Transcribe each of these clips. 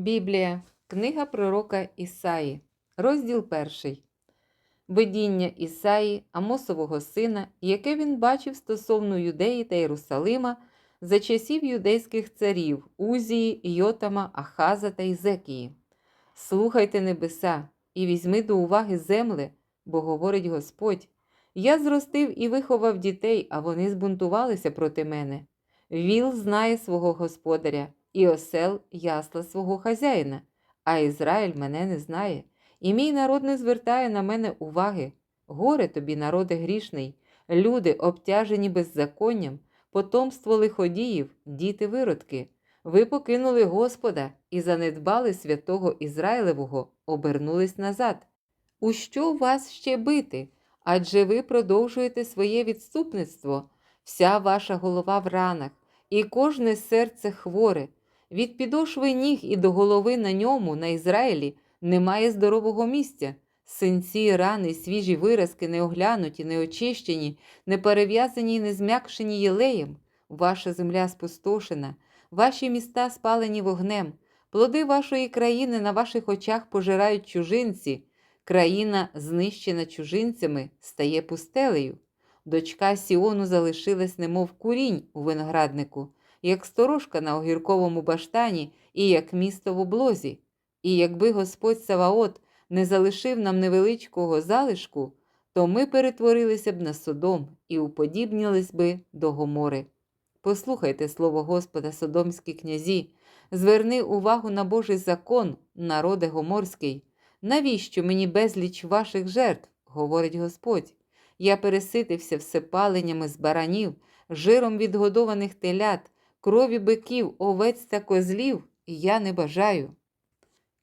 Біблія, книга пророка Ісаї, розділ перший. Видіння Ісаї, Амосового сина, яке він бачив стосовно Юдеї та Єрусалима за часів юдейських царів Узії, Йотама, Ахаза та Ізекії. Слухайте небеса і візьми до уваги земле, бо говорить Господь: Я зростив і виховав дітей, а вони збунтувалися проти мене. Віл знає свого господаря, і осел ясла свого хазяїна, а Ізраїль мене не знає, і мій народ не звертає на мене уваги. Горе тобі, народе грішний, люди, обтяжені беззаконням, потомство лиходіїв, діти виродки. Ви покинули Господа і занедбали святого Ізраїлевого, обернулись назад. У що вас ще бити? Адже ви продовжуєте своє відступництво, вся ваша голова в ранах, і кожне серце хворе. Від підошви ніг і до голови на ньому, на Ізраїлі, немає здорового місця. Синці, рани, свіжі виразки, не оглянуті, не очищені, не перев'язані і не зм'якшені єлеєм. Ваша земля спустошена, ваші міста спалені вогнем, плоди вашої країни на ваших очах пожирають чужинці. Країна, знищена чужинцями, стає пустелею. Дочка Сіону залишилась, немов курінь у винограднику, як сторожка на огірковому баштані і як місто в облозі. І якби Господь Саваот не залишив нам невеличкого залишку, то ми перетворилися б на Содом і уподібнілись би до Гомори. Послухайте слово Господа, Содомські князі, зверни увагу на Божий закон, народе гоморський. Навіщо мені безліч ваших жертв? говорить Господь. Я переситився всепаленнями з баранів, жиром відгодованих телят, крові биків, овець та козлів, я не бажаю.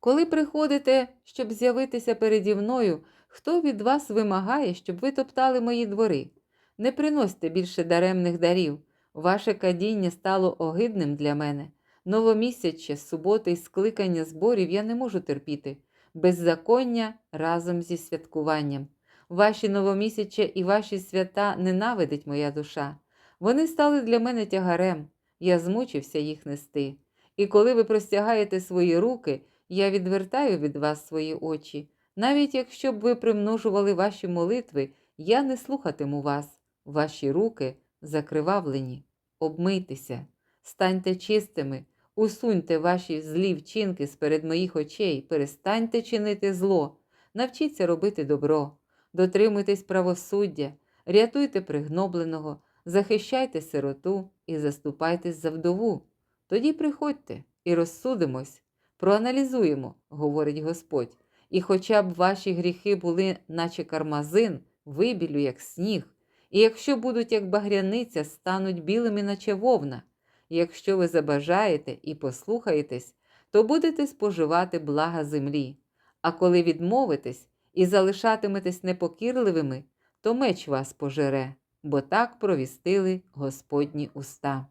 Коли приходите, щоб з'явитися переді мною, хто від вас вимагає, щоб ви топтали мої двори? Не приносьте більше даремних дарів. Ваше кадіння стало огидним для мене. Новомісяче, суботи й скликання зборів я не можу терпіти. Беззаконня разом зі святкуванням. Ваші новомісяча і ваші свята ненавидить моя душа. Вони стали для мене тягарем, я змучився їх нести. І коли ви простягаєте свої руки, я відвертаю від вас свої очі. Навіть якщо б ви примножували ваші молитви, я не слухатиму вас. Ваші руки закривавлені. Обмийтеся, станьте чистими, усуньте ваші злі вчинки з моїх очей, перестаньте чинити зло, навчіться робити добро, дотримуйтесь правосуддя, рятуйте пригнобленого, захищайте сироту і заступайтесь за вдову. Тоді приходьте і розсудимось, проаналізуємо, говорить Господь, і хоча б ваші гріхи були, наче кармазин, вибілю, як сніг, і якщо будуть, як багряниця, стануть білими, наче вовна. Якщо ви забажаєте і послухаєтесь, то будете споживати блага землі. А коли відмовитесь і залишатиметесь непокірливими, то меч вас пожере, бо так провістили Господні уста.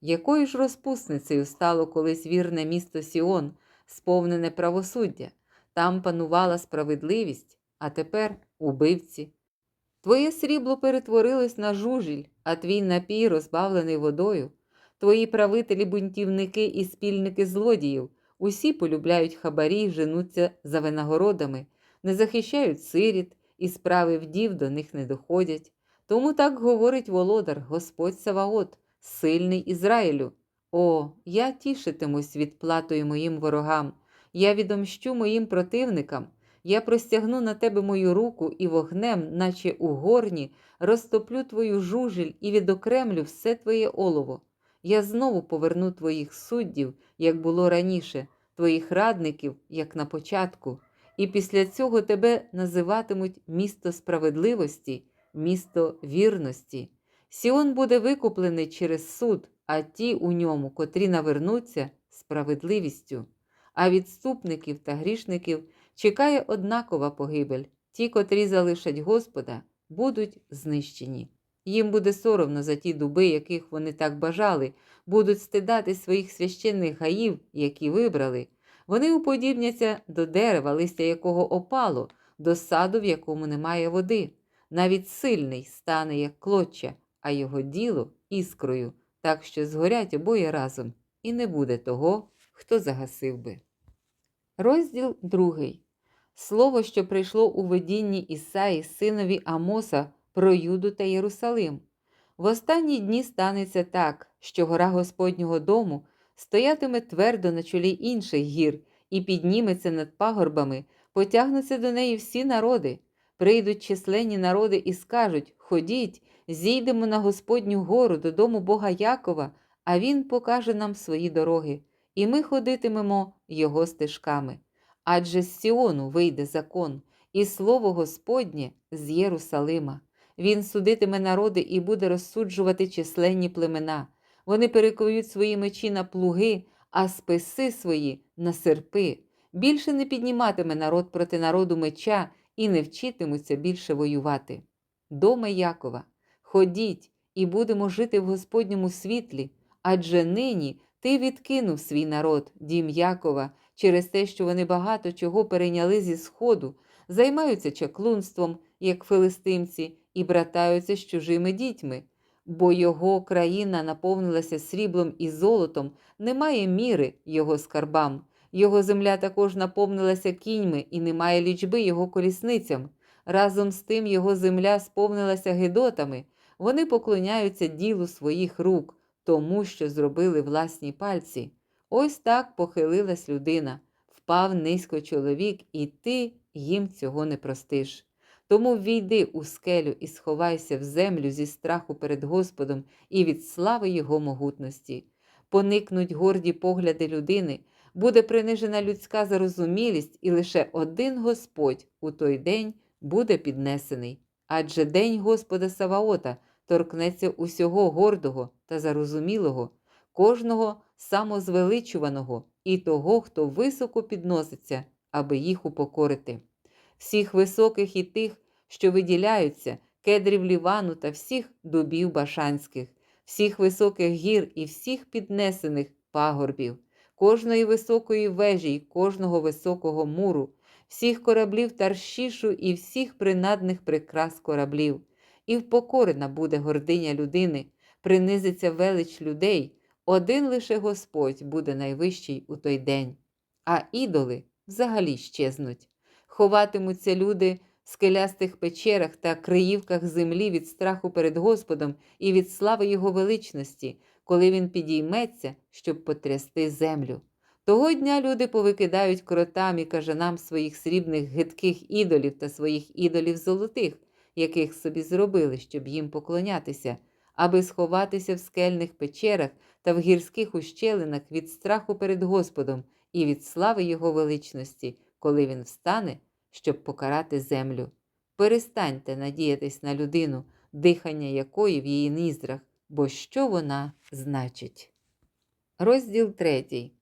Якою ж розпусницею стало колись вірне місто Сіон, сповнене правосуддя, там панувала справедливість, а тепер убивці. Твоє срібло перетворилось на жужіль, а твій напій розбавлений водою. Твої правителі, бунтівники і спільники злодіїв, усі полюбляють хабарі женуться за винагородами, не захищають сиріт, і справи вдів до них не доходять. Тому так говорить володар, Господь Саваот, сильний Ізраїлю. О, я тішитимусь відплатою моїм ворогам, я відомщу моїм противникам. Я простягну на тебе мою руку і вогнем, наче у горні, розтоплю твою жужіль і відокремлю все твоє олово. Я знову поверну твоїх суддів, як було раніше, твоїх радників, як на початку, і після цього тебе називатимуть місто справедливості, місто вірності. Сіон буде викуплений через суд, а ті у ньому, котрі навернуться справедливістю. А відступників та грішників чекає однакова погибель. Ті, котрі залишать Господа, будуть знищені. Їм буде соромно за ті дуби, яких вони так бажали, будуть стидати своїх священних гаїв, які вибрали. Вони уподібняться до дерева, листя якого опало, до саду, в якому немає води. Навіть сильний стане, як клоча, а його діло іскрою, так що згорять обоє разом, і не буде того, хто загасив би. Розділ 2. Слово, що прийшло у видінні Ісаї, синові Амоса, про Юду та Єрусалим. В останні дні станеться так, що гора Господнього дому стоятиме твердо на чолі інших гір і підніметься над пагорбами, потягнуться до неї всі народи. Прийдуть численні народи і скажуть: Ходіть, зійдемо на Господню гору додому Бога Якова, а Він покаже нам свої дороги, і ми ходитимемо його стежками. Адже з Сіону вийде закон, і слово Господнє з Єрусалима. Він судитиме народи і буде розсуджувати численні племена. Вони перекують свої мечі на плуги, а списи свої на серпи. Більше не підніматиме народ проти народу меча і не вчитимуться більше воювати. Доме Якова, ходіть і будемо жити в Господньому світлі, адже нині ти відкинув свій народ, дім Якова, через те, що вони багато чого перейняли зі сходу, займаються чаклунством, як филистимці, і братаються з чужими дітьми. Бо його країна наповнилася сріблом і золотом, немає міри його скарбам. Його земля також наповнилася кіньми і немає лічби його колісницям. Разом з тим його земля сповнилася гидотами. Вони поклоняються ділу своїх рук, тому що зробили власні пальці. Ось так похилилась людина, впав низько чоловік, і ти їм цього не простиш. Тому війди у скелю і сховайся в землю зі страху перед Господом і від слави Його могутності. Поникнуть горді погляди людини, буде принижена людська зарозумілість, і лише один Господь у той день буде піднесений. Адже день Господа Саваота торкнеться усього гордого та зарозумілого, кожного самозвеличуваного і того, хто високо підноситься, аби їх упокорити. Всіх високих і тих, що виділяються, кедрів Лівану та всіх дубів башанських, всіх високих гір і всіх піднесених пагорбів, кожної високої вежі й кожного високого муру, всіх кораблів Таршішу і всіх принадних прикрас кораблів, і впокорена буде гординя людини, принизиться велич людей, один лише Господь буде найвищий у той день, а ідоли взагалі щезнуть. Ховатимуться люди в скелястих печерах та криївках землі від страху перед Господом і від слави Його величності, коли Він підійметься, щоб потрясти землю. Того дня люди повикидають кротам і кажанам своїх срібних гидких ідолів та своїх ідолів золотих, яких собі зробили, щоб їм поклонятися, аби сховатися в скельних печерах та в гірських ущелинах від страху перед Господом і від слави Його величності, коли він встане, щоб покарати землю. Перестаньте надіятись на людину, дихання якої в її ніздрах, бо що вона значить. Розділ третій.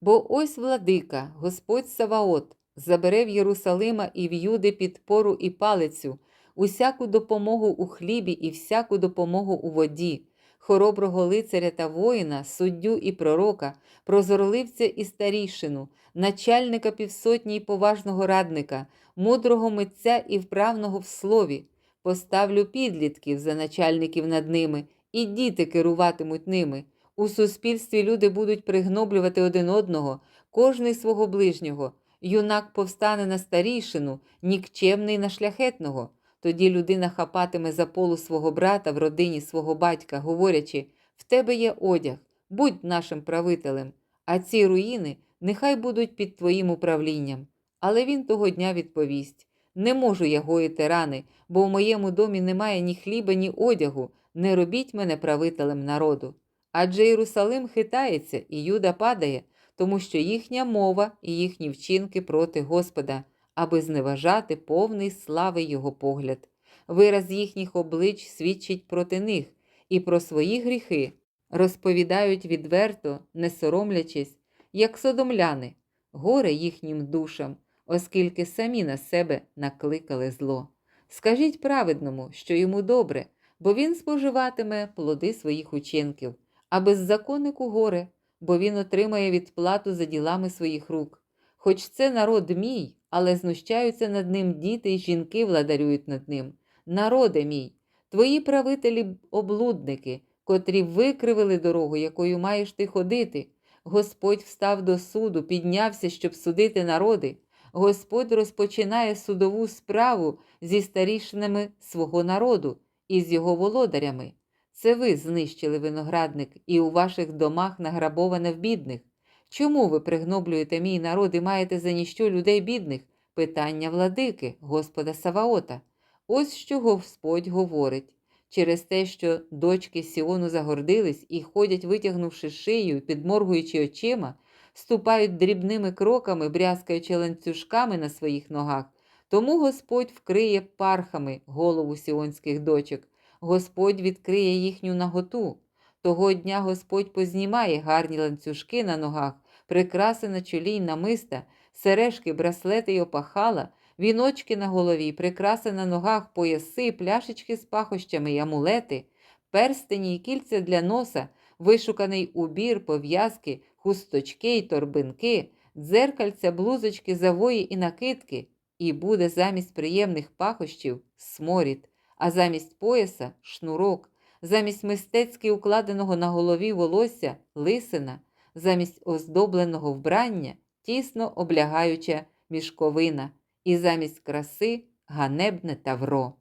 Бо ось владика, Господь Саваот, забере в Єрусалима і в Юди підпору і палицю, усяку допомогу у хлібі і всяку допомогу у воді, хороброго лицаря та воїна, суддю і пророка, прозорливця і старішину, начальника півсотні й поважного радника, мудрого митця і вправного в слові. Поставлю підлітків за начальників над ними, і діти керуватимуть ними. У суспільстві люди будуть пригноблювати один одного, кожний свого ближнього. Юнак повстане на старішину, нікчемний на шляхетного. Тоді людина хапатиме за полу свого брата в родині свого батька, говорячи: в тебе є одяг, будь нашим правителем, а ці руїни нехай будуть під твоїм управлінням. Але він того дня відповість: Не можу я гоїти рани, бо в моєму домі немає ні хліба, ні одягу. Не робіть мене правителем народу. Адже Єрусалим хитається, і Юда падає, тому що їхня мова і їхні вчинки проти Господа, аби зневажати повний слави Його погляд. Вираз їхніх облич свідчить проти них і про свої гріхи розповідають відверто, не соромлячись, як содомляни, горе їхнім душам, оскільки самі на себе накликали зло. Скажіть праведному, що йому добре, бо він споживатиме плоди своїх учинків, а беззаконнику горе, бо він отримає відплату за ділами своїх рук. Хоч це народ мій, але знущаються над ним діти й жінки владарюють над ним. Народе мій, твої правителі облудники, котрі викривили дорогу, якою маєш ти ходити. Господь встав до суду, піднявся, щоб судити народи. Господь розпочинає судову справу зі старішинами свого народу і з його володарями. Це ви знищили виноградник, і у ваших домах награбоване в бідних. Чому ви пригноблюєте мій народ і маєте за ніщо людей бідних? Питання владики, Господа Саваота. Ось що Господь говорить. Через те, що дочки Сіону загордились і ходять, витягнувши шию, підморгуючи очима, ступають дрібними кроками, брязкаючи ланцюжками на своїх ногах, тому Господь вкриє пархами голову сіонських дочок, Господь відкриє їхню наготу. Того дня Господь познімає гарні ланцюжки на ногах, прикраси на чолі й намиста, сережки, браслети й опахала, віночки на голові, прикраси на ногах, пояси, пляшечки з пахощами й амулети, перстені й кільця для носа, вишуканий убір, пов'язки, хусточки й торбинки, дзеркальця, блузочки, завої і накидки, і буде замість приємних пахощів сморід, а замість пояса шнурок, замість мистецьки укладеного на голові волосся лисина, замість оздобленого вбрання тісно облягаюча мішковина, і замість краси ганебне тавро.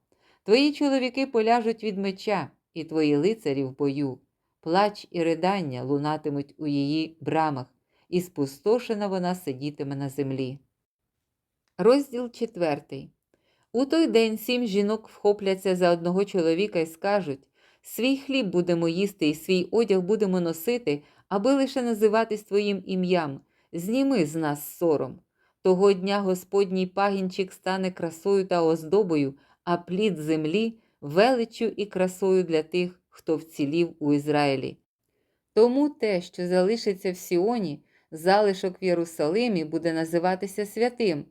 Твої чоловіки поляжуть від меча, і твої лицарі в бою. Плач і ридання лунатимуть у її брамах, і спустошена вона сидітиме на землі. Розділ четвертий. У той день сім жінок вхопляться за одного чоловіка і скажуть свій хліб будемо їсти і свій одяг будемо носити, аби лише називатись твоїм ім'ям. Зніми з нас сором. Того дня Господній пагінчик стане красою та оздобою, а плід землі величчю і красою для тих, хто вцілів у Ізраїлі. Тому те, що залишиться в Сіоні, залишок в Єрусалимі буде називатися святим,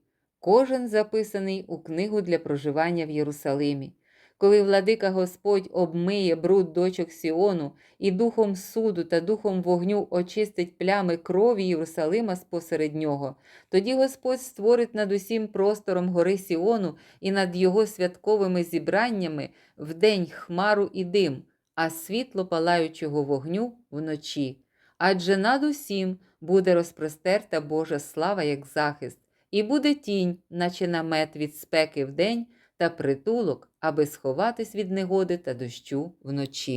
кожен записаний у книгу для проживання в Єрусалимі. Коли владика Господь обмиє бруд дочок Сіону і духом суду та духом вогню очистить плями крові Єрусалима спосеред нього, тоді Господь створить над усім простором гори Сіону і над його святковими зібраннями вдень хмару і дим, а світло палаючого вогню вночі. Адже над усім буде розпростерта Божа слава як захист, і буде тінь, наче намет від спеки вдень, та притулок, аби сховатись від негоди та дощу вночі.